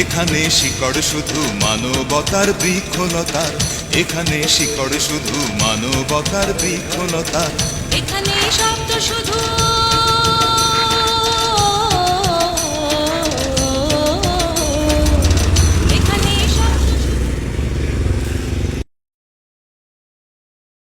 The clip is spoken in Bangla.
এখানে শিকড় শুধু মানবতার বৃক্ষলতার এখানে শিকড় শুধু মানবতার বৃক্ষলতার এখানে শব্দ শুধু